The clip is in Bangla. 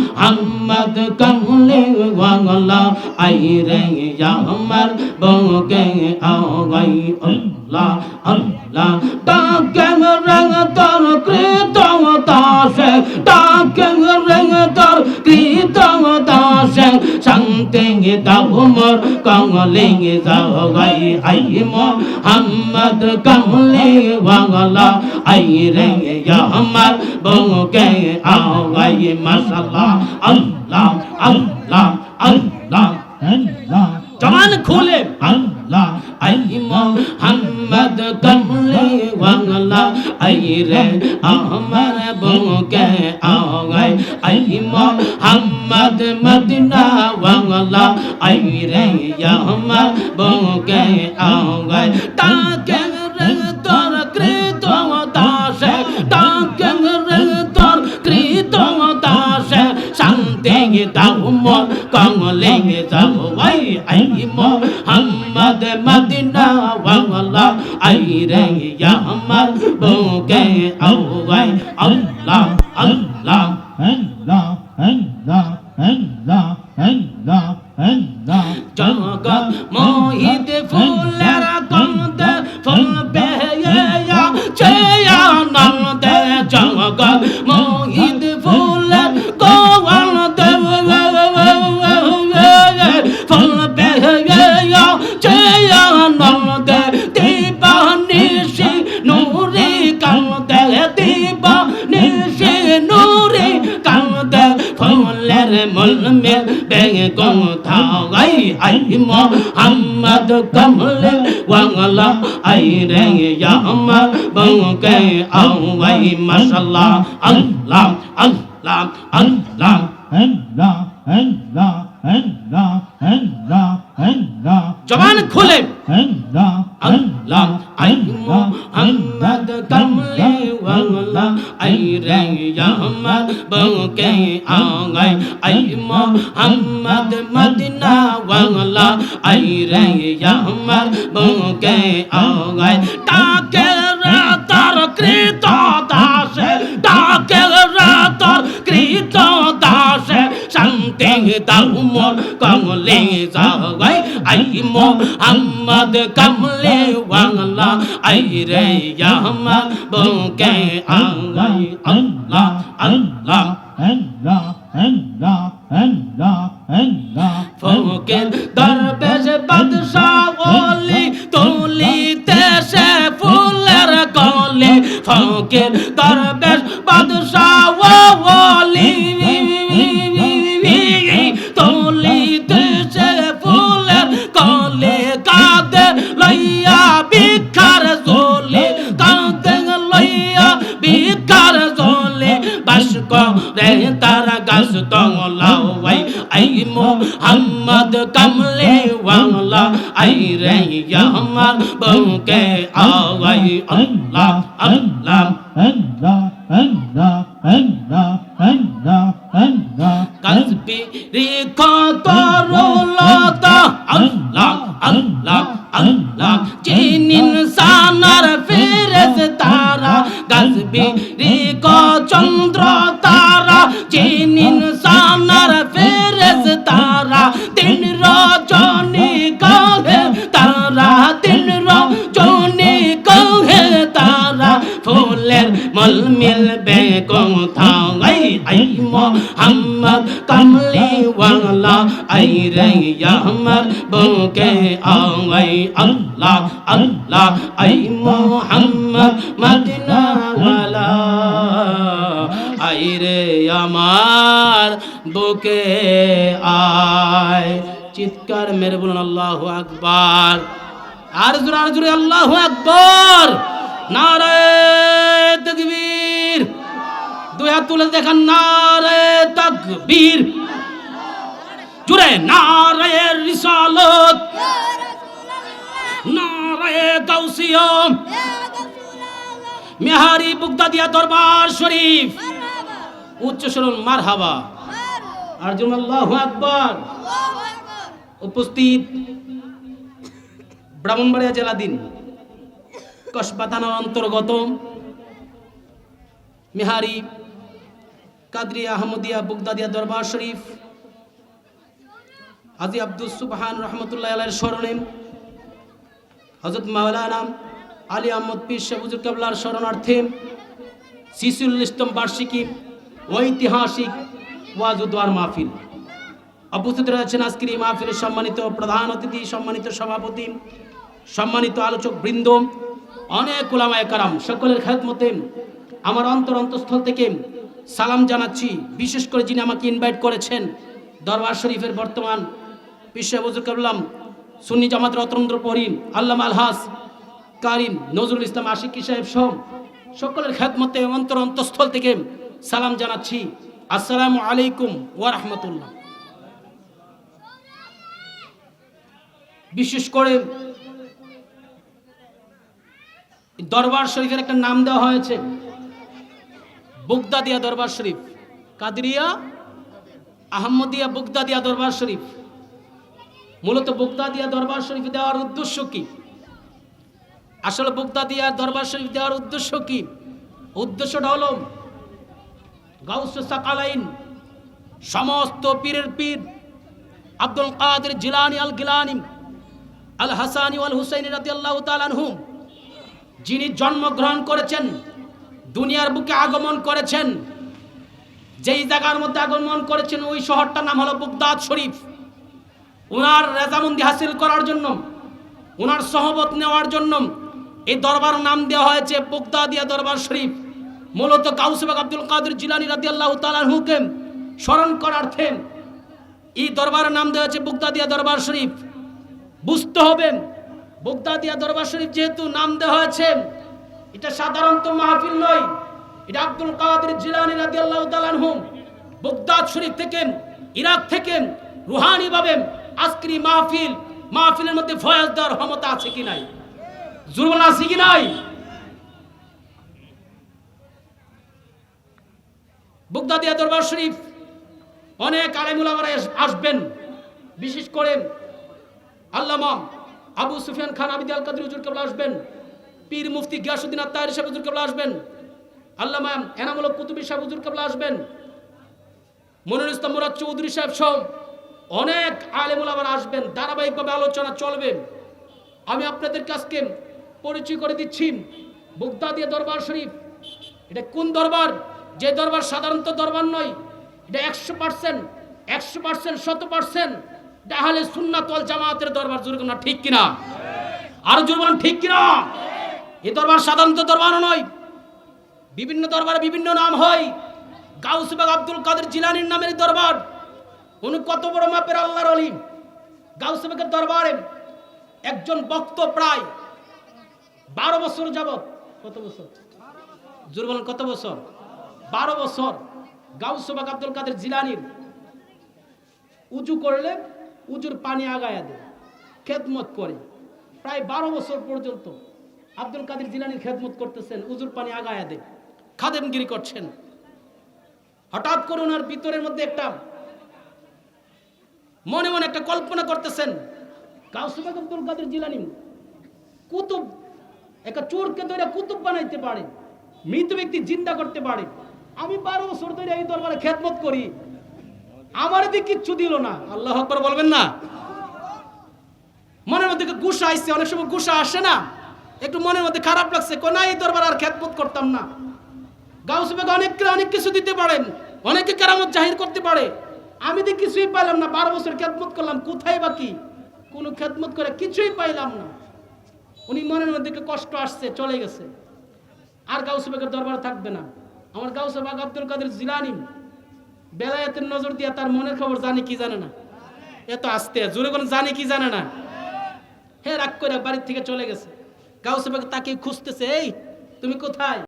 মোহাম্মদ কমলে ওয়ালা আই রে আমার বঙ্গে আল্লাহ আল্লাহ। তাকে রঙ তর কৃতমতাসে শান্তি দাও মোর কমলে যাগাই আই মোহাম্মদ কমলে ওয়ালা আই রে আমার বকে আগাই মাশাআল্লাহ আল্লাহ আল্লাহ আল্লাহ জমান খুলে। আল্লাহ, আই মোহাম্মদ আই রে আমার বকে আগাই আই মোহাম্মদ মদিনা ওয়ালা আই রে আমার বকে আগাই তাকে বকে আওয়াই আল্লাহ আল্লাহ জগৎ মোহিত ফুলের কমতে ফুল পেয়ে চেয়া নন্দে জগৎ মোহিত মলমে বেগম থাগাই আই মোহাম্মদ কমলে ওয়াংলা আই রে ইয়ামা বংকে আওয়াই মাশাল্লাহ আল্লাহ আল্লাহ আল্লাহ জবান খুলে বংকে আওয়াই তাকে রাতার কৃত দাসে তাকে রাতার কৃত দাসে শান্তি দাও মোর কমলে যাগাই আই মোহাম্মদ কমলে ওয়াংলা, আই রে ইয়ামা বংকে আওয়াই আল্লাহ আল্লাহ। ফকির দরবেশ বাদশাহ ওলি তুলিতে সে ফুলের কলি। ফকির দরবেশ বাদশাহ ওলি তারা গাছ তংলাওয়াই আই মোহাম্মদ কমলে ওয়ালা আই রে আমার বউকে আওয়াই, আল্লাহ আল্লাহ। কাসবি রে কত রোলতা আল্লাহ আল্লাহ আল্লাহ। চিনিন সানার ফেরেস তারা কাসবি রে ক চন্দ্র মল মিলবে কোথাও? আই আই মোহাম্মদ কমলি ওয়ালা আই রে আমার বুকে আই আল্লাহ আল্লাহ আই মোহাম্মদ মদিনা ওয়ালা আই রে আমার বুকে আয়। চিৎকার মেরে বলুন, আল্লাহু আকবার। আর জোরে আর জোরে, আল্লাহু আকবার। নারে তকবীর দুই হাত তুলে দেখান নারে তকবীর। জুড়ে নারে রিসালত। নারে গাউসিয়ম। মেহারি বুগদাদিয়া দরবার শরীফ। উচ্চ স্বরণ মারহাবা। আর জুম আল্লাহু আকবার। উপস্থিত ব্রাহ্মণবাড়িয়া জেলাধীন কসবা থানার অন্তর্গত মেহারি কাদরিয়া আহমদিয়া বুগদাদিয়া দরবার শরীফ। হাজি আব্দুল সুবহান রহমতুল্লাহ আলের স্মরণে হজরত মাওলানা আলী আহমদ পীর শেবুজুর কাবলার স্মরণার্থে শিশুল ইস্তম বার্ষিকী ঐতিহাসিক ওয়াজুদ্দার মাহফিল। উপস্থিত রয়েছেন আজকের এই মাহফিলের সম্মানিত প্রধান অতিথি, সম্মানিত সভাপতি, সম্মানিত আলোচক বৃন্দ, অনেক ওলামায় কারাম, সকলের খেদমতে আমার অন্তর অন্তঃস্থল থেকে সালাম জানাচ্ছি, বিশেষ করে যিনি আমাকে ইনভাইট করেছেন দরবার শরীফের বর্তমান বিশ্ব বজুর কাবলাম সুন্নি জামাত রতন্দ্র পরিম আল্লাম আলহাস কারিম, নজরুল ইসলাম আশিকি সাহেব সহ সকলের খেদমতে অন্তর অন্তঃস্থল থেকে সালাম জানাচ্ছি। আসসালামু আলাইকুম ওয়া রাহমাতুল্লাহ। বিশেষ করে দরবার শরীফের একটা নাম দেওয়া হয়েছে। বুগদাদিয়া দরবার শরীফ। কাদরিয়া, আহমদিয়া, বুগদাদিয়া দরবার শরীফ। মূলত বুগদাদিয়া দরবার শরীফ দেওয়ার উদ্দেশ্য কি? আসলে বুগদাদিয়া দরবার শরীফ দেওয়ার উদ্দেশ্য কি? উদ্দেশ্যটা হলো, গাউস সমস্ত পীরের পীর, আব্দুল কাদের জিলানি আল গিলানি, আল হাসানি আল হুসাইন রাদিয়াল্লাহু তাআলা আনহুম যিনি জন্মগ্রহণ করেছেন দুনিয়ার বুকে আগমন করেছেন। যেই জায়গার মধ্যে আগমন করেছেন, ওই শহরটার নাম হলো বুগদাদ শরীফ। ওনার রেজামন্দি হাসিল করার জন্য ওনার সহবত নেওয়ার জন্য এই দরবার নাম দেওয়া হয়েছে বুগদাদিয়া দরবার শরীফ। মূলত কাউসবাগ আব্দুল কাদের জিলানি রাদিয়াল্লাহু তাআলা আনহুকে স্মরণ করার্থে এই দরবারের নাম দেওয়া হয়েছে বুগদাদিয়া দরবার শরীফ। বুঝতে হবে বুগদাদিয়া দরবার শরীফ যেহেতু নাম দেওয়া হয়েছে এটা সাধারণত মাহফিল নয়। এটা আব্দুল কাদের জিলানি আনহু বুগদাদ শরীফ থেকে, ইরাক থেকে রুহানি ভাবে আজকের মাহফিল, মাহফিলের মধ্যে ফয়াজ দেওয়ার ক্ষমতা আছে কি নাই? জুরবান আছে কি নাই? বুগদাদিয়া দরবার শরীফ, অনেক আলেমুল আমার আসবেন। বিশেষ করে আল্লামা আবু সুফিয়ান খান আবিদ আল কাদির হুজুর কেবলা আসবেন। পীর মুফতি গিয়াসুদ্দিন আত্মাহির সাহেব হুজুর কেবলা আসবেন। আল্লামা এনামুল কুতুবী সাহেব হুজুর কেবলা আসবেন। মনির ইসলাম মুরাদ চৌধুরী সাহেব সব অনেক আলেমুল আমার আসবেন। ধারাবাহিকভাবে আলোচনা চলবে। আমি আপনাদের কাছকে পরিচয় করে দিচ্ছি বুগদা দিয়ে দরবার শরীফ। এটা কোন দরবার? যে দরবার সাধারণত দরবার নয়, এটা একশো পার্সেন্ট একশো পার্সেন্ট শত পার্সেন্ট তাহলে সুন্নাতল জামাতের দরবার। জোর না, ঠিক কিনা? আরও জোর ঠিক কিনা? এ দরবার সাধারণত দরবারও নয়, বিভিন্ন দরবারে বিভিন্ন নাম হয়। গাউসবাগ আব্দুল কাদের জিলানির নামের দরবার। উনি কত বড় মাপের আল্লাহর অলি। গাউসবাগের দরবারে একজন বক্ত প্রায় বারো বছর যাবত কত বছর? জোর বলেন, কত বছর? বারো বছর গাউসবাগ আব্দুল কাদের জিলানির। উজু করলে উজুর পানি আগায়া দেয়, খেদমত করে। প্রায় বারো বছর পর্যন্ত আব্দুল কাদের জিলানির খেদমত করতেছেন, উজুর পানি আগায়া দেয় খাদেমগিরি করছেন। হঠাৎ করে ওনার ভিতরের মধ্যে একটা মনে মনে একটা কল্পনা করতেছেন গাউসবাগ আব্দুল কাদের জিলানি কুতুব, একটা চোরকে ধরে কুতুব বানাইতে পারে, মৃত ব্যক্তি জিন্দা করতে পারে। আমি বারো বছর ধরে এই দরবারে খেদমত করি। আমার দিকে কিচ্ছু দিল না। আল্লাহ বলবেন না? মনের মধ্যে গুসা আসছে অনেক সময় গুসা আসে না। একটু মনের মধ্যে খারাপ লাগছে কোনা দরবার আর খেদমত করতাম না। গাউস বেগ অনেক কিছু দিতে পারেন, অনেকে কেরামত জাহির করতে পারে। আমি তো কিছুই পাইলাম না, বারো বছর খেদমত করলাম, কোথায় বা কি? কোনো খেদমত করে কিছুই পাইলাম না। উনি মনের মধ্যে কষ্ট আসছে, চলে গেছে। আর গাউস বেগের দরবার থাকবে না। আমার গাউস বাগ আব্দুল কাদের জিলানি। বেলায়েতের নজর দিয়ে তার মনের খবর জানে কি জানে না। এত আসতে, জোরে কোন জানে কি জানে না। হ্যাঁ রাগ করে বাড়ির থেকে চলে গেছে। গাউসে তাকে খুঁজতেছে এই তুমি কোথায়?